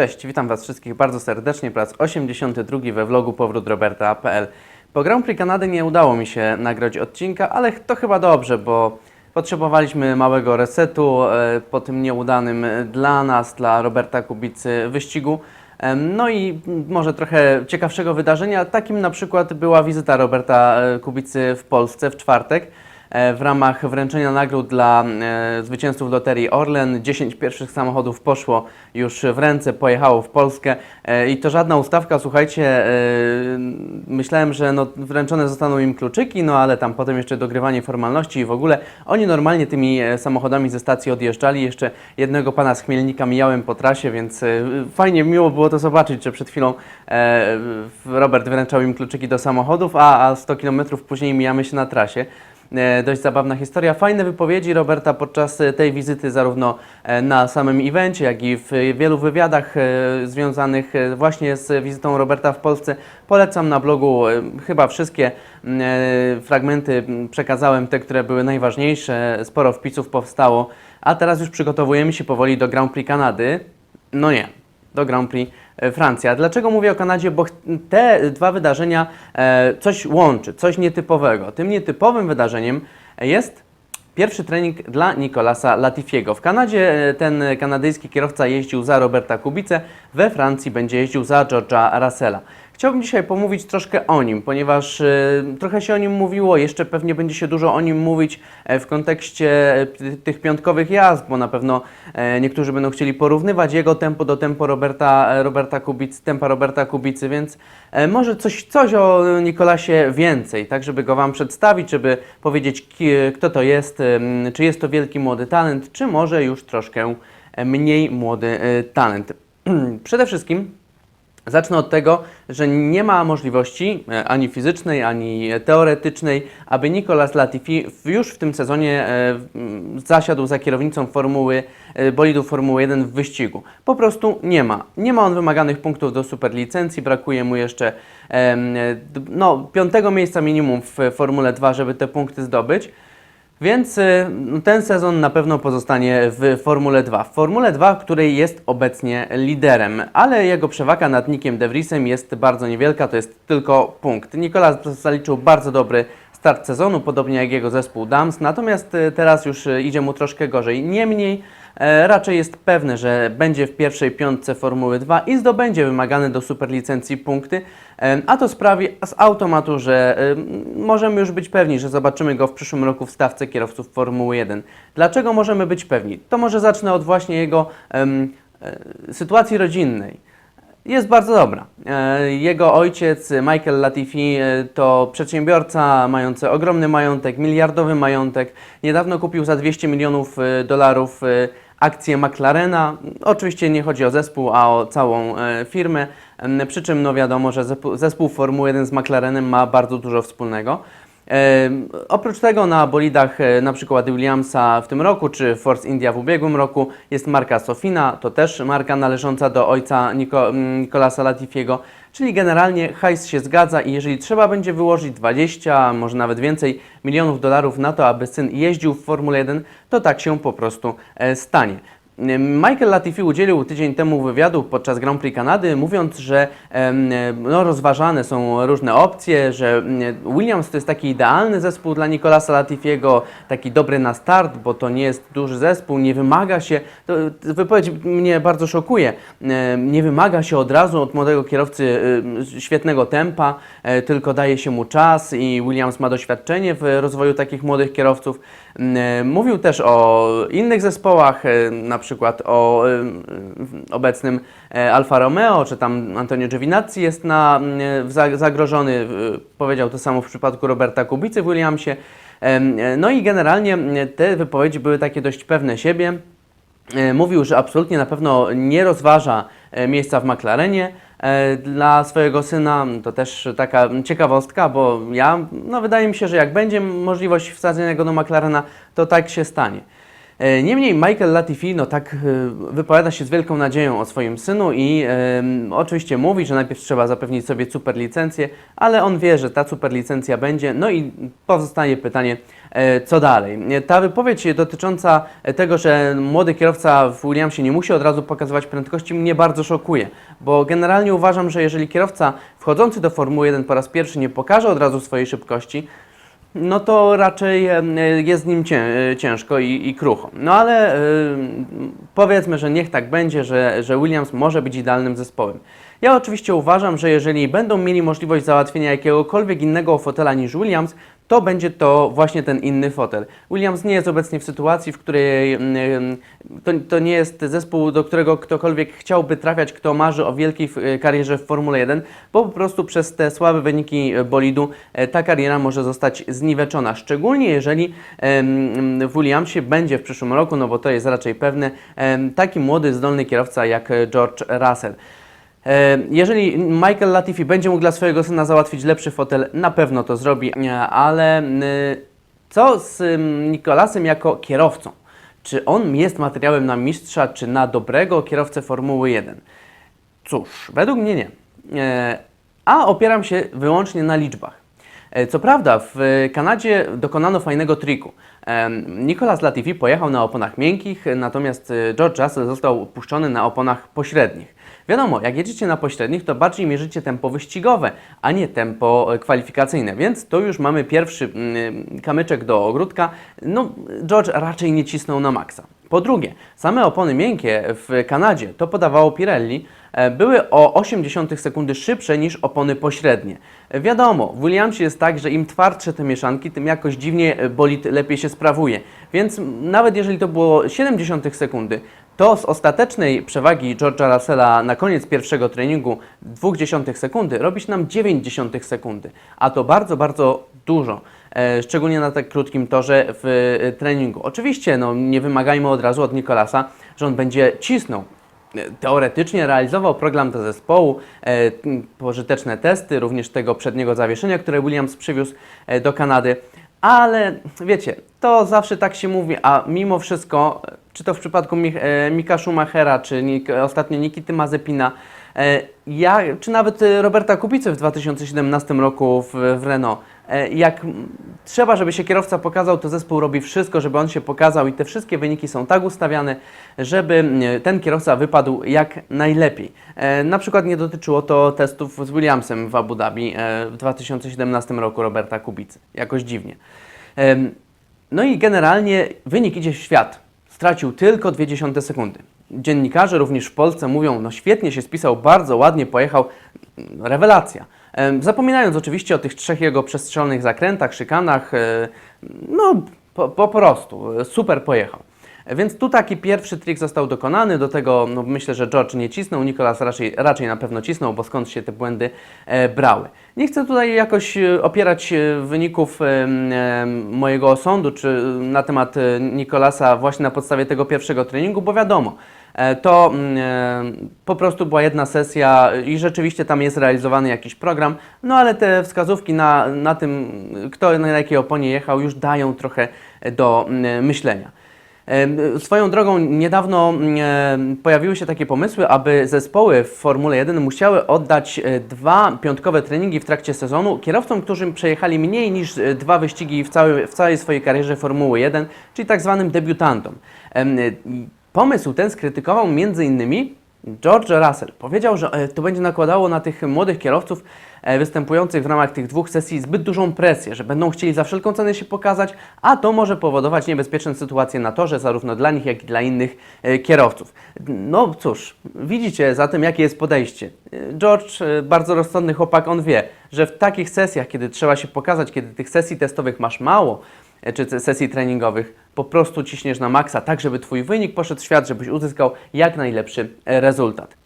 Cześć, witam Was wszystkich bardzo serdecznie raz 82 we vlogu Powrót Roberta.pl. Po Grand Prix Kanady nie udało mi się nagrać odcinka, ale to chyba dobrze, bo potrzebowaliśmy małego resetu e, po tym nieudanym dla nas, dla Roberta Kubicy wyścigu. No i może trochę ciekawszego wydarzenia. Takim na przykład była wizyta Roberta e, Kubicy w Polsce w czwartek w ramach wręczenia nagród dla e, zwycięzców loterii Orlen. 10 pierwszych samochodów poszło już w ręce, pojechało w Polskę e, i to żadna ustawka, słuchajcie, e, myślałem, że no, wręczone zostaną im kluczyki, no ale tam potem jeszcze dogrywanie formalności i w ogóle oni normalnie tymi e, samochodami ze stacji odjeżdżali. Jeszcze jednego pana z Chmielnika mijałem po trasie, więc e, fajnie, miło było to zobaczyć, że przed chwilą e, Robert wręczał im kluczyki do samochodów, a, a 100 km później mijamy się na trasie. E, Dość zabawna historia. Fajne wypowiedzi Roberta podczas e, tej wizyty, zarówno e, na samym evencie, jak i w wielu wywiadach związanych właśnie z wizytą Roberta w Polsce. Polecam na blogu chyba wszystkie fragmenty przekazałem, te, które były najważniejsze. Sporo wpisów powstało, a teraz już przygotowujemy się powoli do Grand Prix Kanady. No nie, do Grand Prix Francja. Dlaczego mówię o Kanadzie? Bo te dwa wydarzenia e, coś łączy, coś nietypowego. Tym nietypowym wydarzeniem jest pierwszy trening dla Nicolasa Latifiego. W Kanadzie e, ten kanadyjski kierowca jeździł za Roberta Kubicę, we Francji będzie jeździł za George'a Russella. Chciałbym dzisiaj pomówić troszkę o nim, ponieważ e, trochę się o nim mówiło, jeszcze pewnie będzie się dużo o nim mówić e, w kontekście e, tych piątkowych jazd, bo na pewno e, niektórzy będą chcieli porównywać jego tempo do tempo Roberta, Roberta Kubicy, tempa Roberta Kubicy, więc może coś, coś o Nikolasie więcej, tak żeby go Wam przedstawić, żeby powiedzieć kto to jest, czy jest to wielki młody talent, czy może już troszkę mniej młody talent. Przede wszystkim Zacznę od tego, że nie ma możliwości e, ani fizycznej, ani teoretycznej, aby Nicolas Latifi już w tym sezonie e, zasiadł za kierownicą Formuły, e, bolidu Formuły 1 w wyścigu. Po prostu nie ma. Nie ma on wymaganych punktów do superlicencji, brakuje mu jeszcze e, no, piątego miejsca minimum w Formule 2, żeby te punkty zdobyć. Więc y, ten sezon na pewno pozostanie w Formule 2. W Formule 2, w której jest obecnie liderem, ale jego przewaga nad Nickiem De Vriesem jest bardzo niewielka, to jest tylko punkt. Nicolas zaliczył bardzo dobry start sezonu, podobnie jak jego zespół Dams, natomiast y, teraz już y, idzie mu troszkę gorzej. Niemniej raczej jest pewne, że będzie w pierwszej piątce Formuły 2 i zdobędzie wymagane do superlicencji punkty, e, a to sprawi z automatu, że e, możemy już być pewni, że zobaczymy go w przyszłym roku w stawce kierowców Formuły 1. Dlaczego możemy być pewni? To może zacznę od właśnie jego e, sytuacji rodzinnej jest bardzo dobra. E, Jego ojciec, Michael Latifi, e, to przedsiębiorca mający ogromny majątek, miliardowy majątek. Niedawno kupił za 200 milionów e, dolarów e, akcje McLarena. Oczywiście nie chodzi o zespół, a o całą e, firmę. Przy czym no wiadomo, że zespół, Formuły 1 z McLarenem ma bardzo dużo wspólnego. Oprócz tego na bolidach e, na przykład Williamsa w tym roku, czy Force India w ubiegłym roku jest marka Sofina, to też marka należąca do ojca Niko, m, Nicolasa Latifiego, czyli generalnie hajs się zgadza i jeżeli trzeba będzie wyłożyć 20, może nawet więcej milionów dolarów na to, aby syn jeździł w Formule 1, to tak się po prostu e, stanie. Michael Latifi udzielił tydzień temu wywiadu podczas Grand Prix Kanady, mówiąc, że no, rozważane są różne opcje, że Williams to jest taki idealny zespół dla Nicolasa Latifiego, taki dobry na start, bo to nie jest duży zespół, nie wymaga się, to wypowiedź mnie bardzo szokuje, nie wymaga się od razu od młodego kierowcy świetnego tempa, e, tylko daje się mu czas i Williams ma doświadczenie w rozwoju takich młodych kierowców. Mm, Mówił też o innych zespołach, e, na przykład o e, obecnym e, Alfa Romeo, czy tam Antonio Giovinazzi jest na, mm, zagrożony. e, Powiedział to samo w przypadku Roberta Kubicy w Williamsie. E, No i generalnie mm, te wypowiedzi były takie dość pewne siebie. E, Mówił, że absolutnie na pewno nie rozważa e, miejsca w McLarenie e, dla swojego syna. To też taka ciekawostka, bo ja, no wydaje mi się, że jak będzie możliwość wsadzenia go do McLarena, to tak się stanie. E, Niemniej Michael Latifi no tak e, wypowiada się z wielką nadzieją o swoim synu i e, oczywiście mówi, że najpierw trzeba zapewnić sobie super licencję, ale on wie, że ta super licencja będzie. No i pozostaje pytanie, co dalej. Ta wypowiedź dotycząca tego, że młody kierowca w Williamsie nie musi od razu pokazywać prędkości mnie bardzo szokuje, bo generalnie uważam, że jeżeli kierowca wchodzący do Formuły 1 po raz pierwszy nie pokaże od razu swojej szybkości, no to raczej jest z nim e, ciężko i, i krucho. No ale powiedzmy, że niech tak będzie, że, że Williams może być idealnym zespołem. Ja oczywiście uważam, że jeżeli będą mieli możliwość załatwienia jakiegokolwiek innego fotela niż Williams, to będzie to właśnie ten inny fotel. Williams nie jest obecnie w sytuacji, w której mm, to, to nie jest zespół, do którego ktokolwiek chciałby trafiać, kto marzy o wielkiej f- karierze w Formule 1, bo po prostu przez te słabe wyniki bolidu e, ta kariera może zostać zniweczona. Szczególnie jeżeli em, w Williamsie będzie w przyszłym roku, no bo to jest raczej pewne, taki młody, zdolny kierowca jak George Russell. E, Jeżeli Michael Latifi będzie mógł dla swojego syna załatwić lepszy fotel, na pewno to zrobi, e, ale y, co z Nikolasem jako kierowcą? Czy on jest materiałem na mistrza, czy na dobrego kierowcę Formuły 1? Cóż, według mnie nie. E, A opieram się wyłącznie na liczbach. E, Co prawda, w Kanadzie dokonano fajnego triku. Nicolas Latifi pojechał na oponach miękkich, natomiast e, George Russell został puszczony na oponach pośrednich. Wiadomo, jak jedziecie na pośrednich, to bardziej mierzycie tempo wyścigowe, a nie tempo e, kwalifikacyjne, więc to już mamy pierwszy mm, kamyczek do ogródka. No, George raczej nie cisnął na maksa. Po drugie, same opony miękkie w Kanadzie, to podawało Pirelli, e, były o 0,8 sekundy szybsze niż opony pośrednie. Wiadomo, w Williamsie jest tak, że im twardsze te mieszanki, tym jakoś dziwnie e, bolid lepiej się sprawuje. Więc nawet jeżeli to było 0,7 sekundy, to z ostatecznej przewagi George'a Russella na koniec pierwszego treningu 0,2 sekundy robi się nam 0,9 sekundy, a to bardzo, bardzo dużo. E, szczególnie na tak krótkim torze w e, treningu. Oczywiście no, nie wymagajmy od razu od Nikolasa, że on będzie cisnął. E, Teoretycznie realizował program do zespołu, pożyteczne testy, również tego przedniego zawieszenia, które Williams przywiózł do Kanady, ale wiecie, to zawsze tak się mówi, a mimo wszystko, czy to w przypadku e, Mika Schumachera, czy ostatnio Nikity Mazepina, e, czy nawet Roberta Kubicy w 2017 roku w, w Renault, e, jak trzeba, żeby się kierowca pokazał, to zespół robi wszystko, żeby on się pokazał i te wszystkie wyniki są tak ustawiane, żeby ten kierowca wypadł jak najlepiej. Na przykład nie dotyczyło to testów z Williamsem w Abu Dhabi w 2017 roku Roberta Kubicy. Jakoś dziwnie. No i generalnie wynik idzie w świat. Stracił tylko 0,2 sekundy. Dziennikarze również w Polsce mówią, no świetnie się spisał, bardzo ładnie pojechał, rewelacja. Zapominając oczywiście o tych trzech jego przestrzelonych zakrętach, szykanach, e, no po, po prostu e, super pojechał. Więc tu taki pierwszy trik został dokonany, do tego no, myślę, że George nie cisnął, Nikolas raczej, raczej na pewno cisnął, bo skąd się te błędy e, brały. Nie chcę tutaj jakoś e, opierać e, wyników e, e, mojego osądu czy na temat e, Nikolasa właśnie na podstawie tego pierwszego treningu, bo wiadomo, e, to mm, e, po prostu była jedna sesja i rzeczywiście tam jest realizowany jakiś program, no ale te wskazówki na, na tym, kto na jakiej oponie jechał, już dają trochę do mm, myślenia. Swoją drogą niedawno em, pojawiły się takie pomysły, aby zespoły w Formule 1 musiały oddać e, dwa piątkowe treningi w trakcie sezonu kierowcom, którzy przejechali mniej niż e, dwa wyścigi w, całej w całej swojej karierze Formuły 1, czyli tak zwanym debiutantom. E, Pomysł ten skrytykował innymi George Russell. Powiedział, że to będzie nakładało na tych młodych kierowców występujących w ramach tych dwóch sesji zbyt dużą presję, że będą chcieli za wszelką cenę się pokazać, a to może powodować niebezpieczne sytuacje na torze, zarówno dla nich, jak i dla innych e, kierowców. No cóż, widzicie zatem, jakie jest podejście. E, George, e, bardzo rozsądny chłopak, on wie, że w takich sesjach, kiedy trzeba się pokazać, kiedy tych sesji testowych masz mało, e, czy sesji treningowych, po prostu ciśniesz na maksa, tak żeby Twój wynik poszedł w świat, żebyś uzyskał jak najlepszy e, rezultat.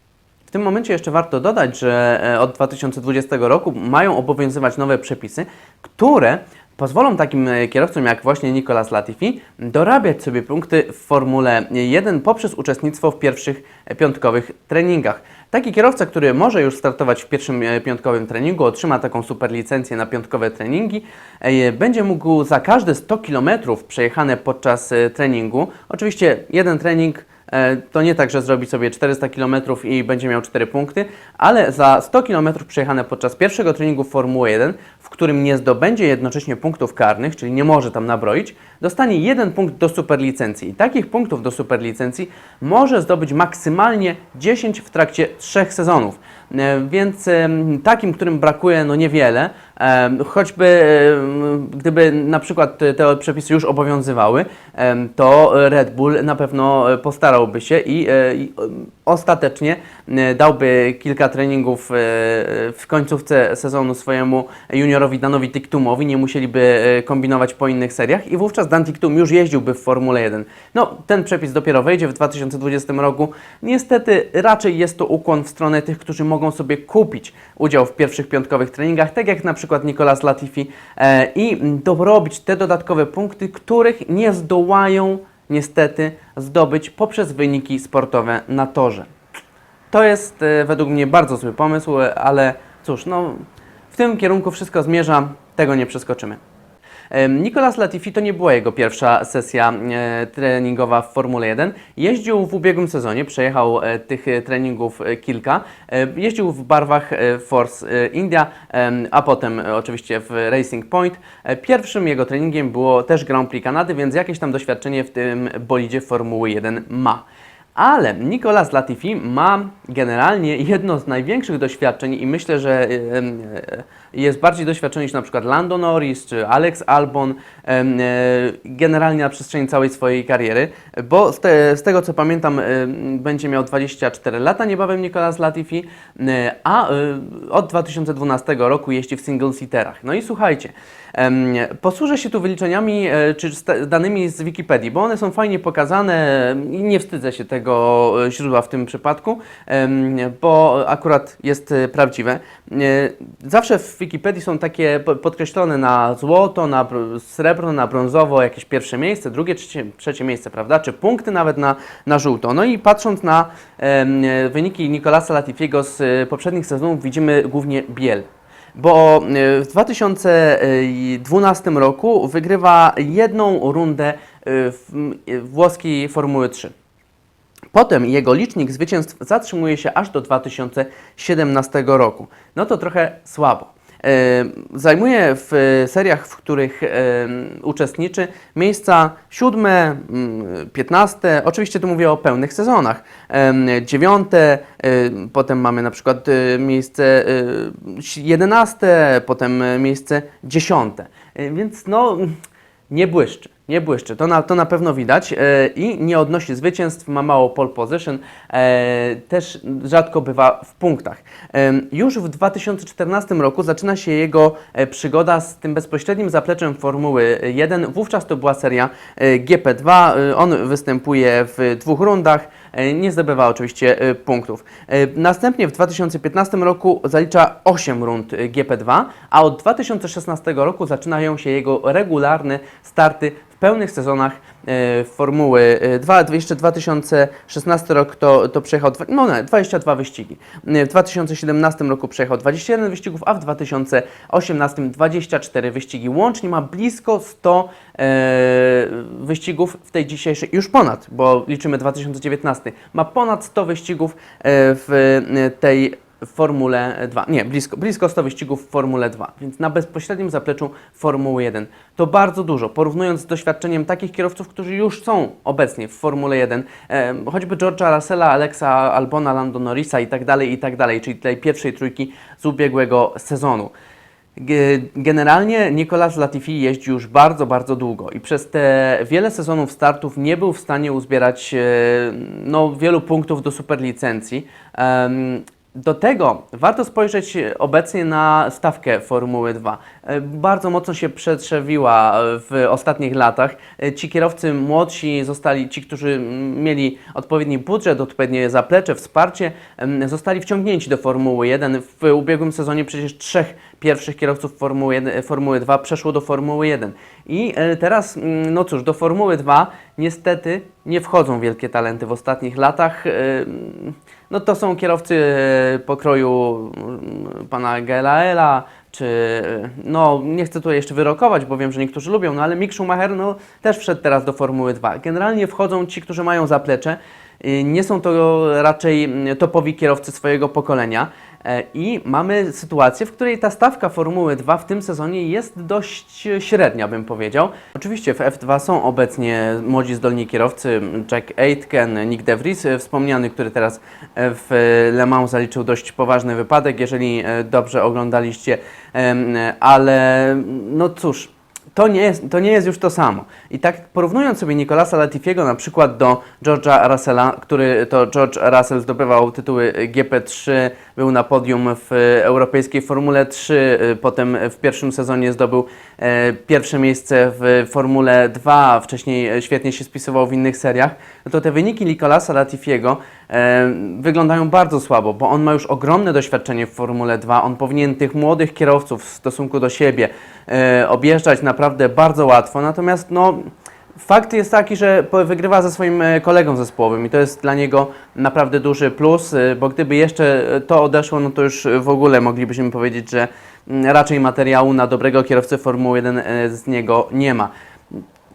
Tym momencie jeszcze warto dodać, że e, od 2020 roku mają obowiązywać nowe przepisy, które pozwolą takim e, kierowcom jak właśnie Nicolas Latifi dorabiać sobie punkty w Formule 1 poprzez uczestnictwo w pierwszych e, piątkowych treningach. Taki kierowca, który może już startować w pierwszym piątkowym treningu, otrzyma taką super licencję na piątkowe treningi, będzie mógł za każde 100 km przejechane podczas treningu, oczywiście jeden trening To nie tak, że zrobi sobie 400 km i będzie miał 4 punkty, ale za 100 km przejechane podczas pierwszego treningu Formuły 1, w którym nie zdobędzie jednocześnie punktów karnych, czyli nie może tam nabroić, dostanie jeden punkt do superlicencji. I takich punktów do superlicencji może zdobyć maksymalnie 10 w trakcie trzech sezonów. E, Więc takim, którym brakuje no niewiele, em, choćby em, gdyby na przykład te- przepisy już obowiązywały, to Red Bull na pewno e, postarałby się i, e, ostatecznie e, dałby kilka treningów e, w końcówce sezonu swojemu juniorowi Danowi Tiktumowi, nie musieliby e, kombinować po innych seriach i wówczas Dan Tiktum już jeździłby w Formule 1. No, ten przepis dopiero wejdzie w 2020 roku. Niestety raczej jest to ukłon w stronę tych, którzy mogą sobie kupić udział w pierwszych piątkowych treningach, tak jak na przykład Nicolas Latifi e, i dorobić te dodatkowe punkty, których nie zdołają niestety zdobyć poprzez wyniki sportowe na torze. To jest e, według mnie bardzo zły pomysł, e, ale cóż, no w tym kierunku wszystko zmierza, tego nie przeskoczymy. Nicolas Latifi to nie była jego pierwsza sesja e, treningowa w Formule 1. Jeździł w ubiegłym sezonie, przejechał e, tych e, treningów kilka. Jeździł w barwach Force India, a potem oczywiście w Racing Point. Pierwszym jego treningiem było też Grand Prix Kanady, więc jakieś tam doświadczenie w tym bolidzie Formuły 1 ma. Ale Nicolas Latifi ma generalnie jedno z największych doświadczeń i myślę, że jest bardziej doświadczony niż na przykład Lando Norris czy Alex Albon e, generalnie na przestrzeni całej swojej kariery, bo z, te, z tego co pamiętam będzie miał 24 lata niebawem Nicolas Latifi, e, a e, od 2012 roku jeździ w single-seaterach. No i słuchajcie, posłużę się tu wyliczeniami czy danymi z Wikipedii, bo one są fajnie pokazane i nie wstydzę się tego źródła w tym przypadku, bo akurat jest prawdziwe. Zawsze w Wikipedii są takie po- podkreślone na złoto, na br- srebro, na brązowo jakieś pierwsze miejsce, drugie, trzecie, trzecie miejsce, prawda? Czy punkty nawet na, na żółto. No i patrząc na em, wyniki Nicolasa Latifiego z e, poprzednich sezonów widzimy głównie biel. Bo e, w 2012 roku wygrywa jedną rundę e, włoskiej Formuły 3. Potem jego licznik zwycięstw zatrzymuje się aż do 2017 roku. No to trochę słabo. Zajmuje w seriach, w których uczestniczy, miejsca siódme, mm, piętnaste, oczywiście tu mówię o pełnych sezonach, dziewiąte, potem mamy na przykład e, miejsce e, jedenaste, potem miejsce dziesiąte. E, Więc no, nie błyszczy, nie błyszczy. To na, to na pewno widać e, i nie odnosi zwycięstw, ma mało pole position, e, też rzadko bywa w punktach. E, już w 2014 roku zaczyna się jego przygoda z tym bezpośrednim zapleczem Formuły 1. Wówczas to była seria e, GP2. E, on występuje w dwóch rundach. E, Nie zdobywa oczywiście e, punktów. E, Następnie w 2015 roku zalicza 8 rund e, GP2, a od 2016 roku zaczynają się jego regularne starty w pełnych sezonach Formuły 2. Jeszcze 2016 rok to, to przejechał no, nie, 22 wyścigi. E, W 2017 roku przejechał 21 wyścigów, a w 2018 24 wyścigi. Łącznie ma blisko 100 e, wyścigów w tej dzisiejszej, już ponad, bo liczymy 2019. Ma ponad 100 wyścigów e, w e, tej Formule 2. Nie, blisko, blisko 100 wyścigów w Formule 2, więc na bezpośrednim zapleczu Formuły 1. To bardzo dużo, porównując z doświadczeniem takich kierowców, którzy już są obecnie w Formule 1, e, choćby George'a Russella, Alexa Albona, Lando Norrisa i tak dalej, i tak dalej, czyli tej pierwszej trójki z ubiegłego sezonu. Ge- Generalnie Nicolas Latifi jeździ już bardzo, bardzo długo i przez te wiele sezonów startów nie był w stanie uzbierać e, no, wielu punktów do superlicencji. Do tego warto spojrzeć obecnie na stawkę Formuły 2. E, Bardzo mocno się przetrzewiła w ostatnich latach. E, Ci kierowcy młodsi zostali, ci, którzy mieli odpowiedni budżet, odpowiednie zaplecze, wsparcie, zostali wciągnięci do Formuły 1. W ubiegłym sezonie przecież trzech pierwszych kierowców Formuły, 1, Formuły 2 przeszło do Formuły 1. I e, teraz, no cóż, do Formuły 2 niestety nie wchodzą wielkie talenty w ostatnich latach. E, No to są kierowcy e, pokroju mm, pana Gelaela, czy e, no nie chcę tutaj jeszcze wyrokować, bo wiem, że niektórzy lubią, no ale Mick Schumacher no, też wszedł teraz do Formuły 2. Generalnie wchodzą ci, którzy mają zaplecze. Y, Nie są to raczej mm, topowi kierowcy swojego pokolenia. E, I mamy sytuację, w której ta stawka Formuły 2 w tym sezonie jest dość średnia, bym powiedział. Oczywiście w F2 są obecnie młodzi zdolni kierowcy, Jack Aitken, Nick De Vries, e, wspomniany, który teraz e, w Le Mans zaliczył dość poważny wypadek, jeżeli e, dobrze oglądaliście, ale no cóż, to nie, jest, to nie jest już to samo. I tak porównując sobie Nicolasa Latifiego na przykład do George'a Russella, który to George Russell zdobywał tytuły GP3, był na podium w europejskiej Formule 3, y, potem w pierwszym sezonie zdobył e, pierwsze miejsce w Formule 2, wcześniej świetnie się spisywał w innych seriach, no to te wyniki Nicolasa Latifiego wyglądają bardzo słabo, bo on ma już ogromne doświadczenie w Formule 2, on powinien tych młodych kierowców w stosunku do siebie e, objeżdżać naprawdę bardzo łatwo, natomiast no Fakt jest taki, że wygrywa ze swoim e, kolegą zespołowym i to jest dla niego naprawdę duży plus, e, bo gdyby jeszcze to odeszło, no to już w ogóle moglibyśmy powiedzieć, że mm, raczej materiału na dobrego kierowcę Formuły 1 e, z niego nie ma.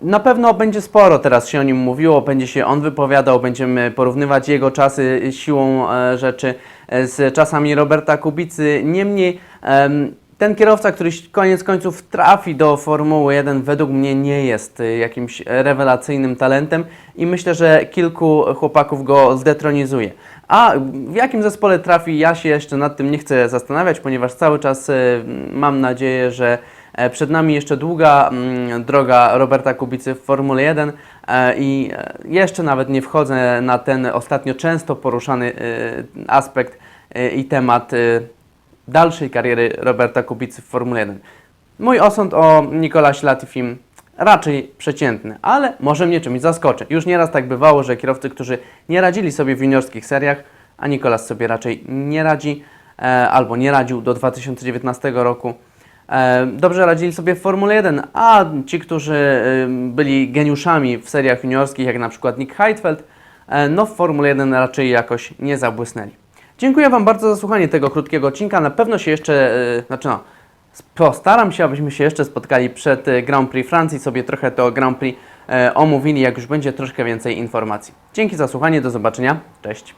Na pewno będzie sporo teraz się o nim mówiło, będzie się on wypowiadał, będziemy porównywać jego czasy siłą e, rzeczy e, z czasami Roberta Kubicy. Niemniej em, ten kierowca, który koniec końców trafi do Formuły 1, według mnie nie jest y, jakimś rewelacyjnym talentem i myślę, że kilku chłopaków go zdetronizuje. A w jakim zespole trafi, ja się jeszcze nad tym nie chcę zastanawiać, ponieważ cały czas mam nadzieję, że e, przed nami jeszcze długa mm, droga Roberta Kubicy w Formule 1 e, i e, jeszcze nawet nie wchodzę na ten ostatnio często poruszany aspekt i temat dalszej kariery Roberta Kubicy w Formule 1. Mój osąd o Nikolasie Latifim raczej przeciętny, ale może mnie czymś zaskoczy. Już nieraz tak bywało, że kierowcy, którzy nie radzili sobie w juniorskich seriach, a Nikolas sobie raczej nie radzi, e, albo nie radził do 2019 roku, e, dobrze radzili sobie w Formule 1, a ci, którzy byli geniuszami w seriach juniorskich, jak na przykład Nick Heidfeld, e, no w Formule 1 raczej jakoś nie zabłysnęli. Dziękuję Wam bardzo za słuchanie tego krótkiego odcinka. Na pewno się jeszcze, e, znaczy no, postaram się, abyśmy się jeszcze spotkali przed e, Grand Prix Francji, sobie trochę to Grand Prix omówili, jak już będzie troszkę więcej informacji. Dzięki za słuchanie, do zobaczenia, cześć.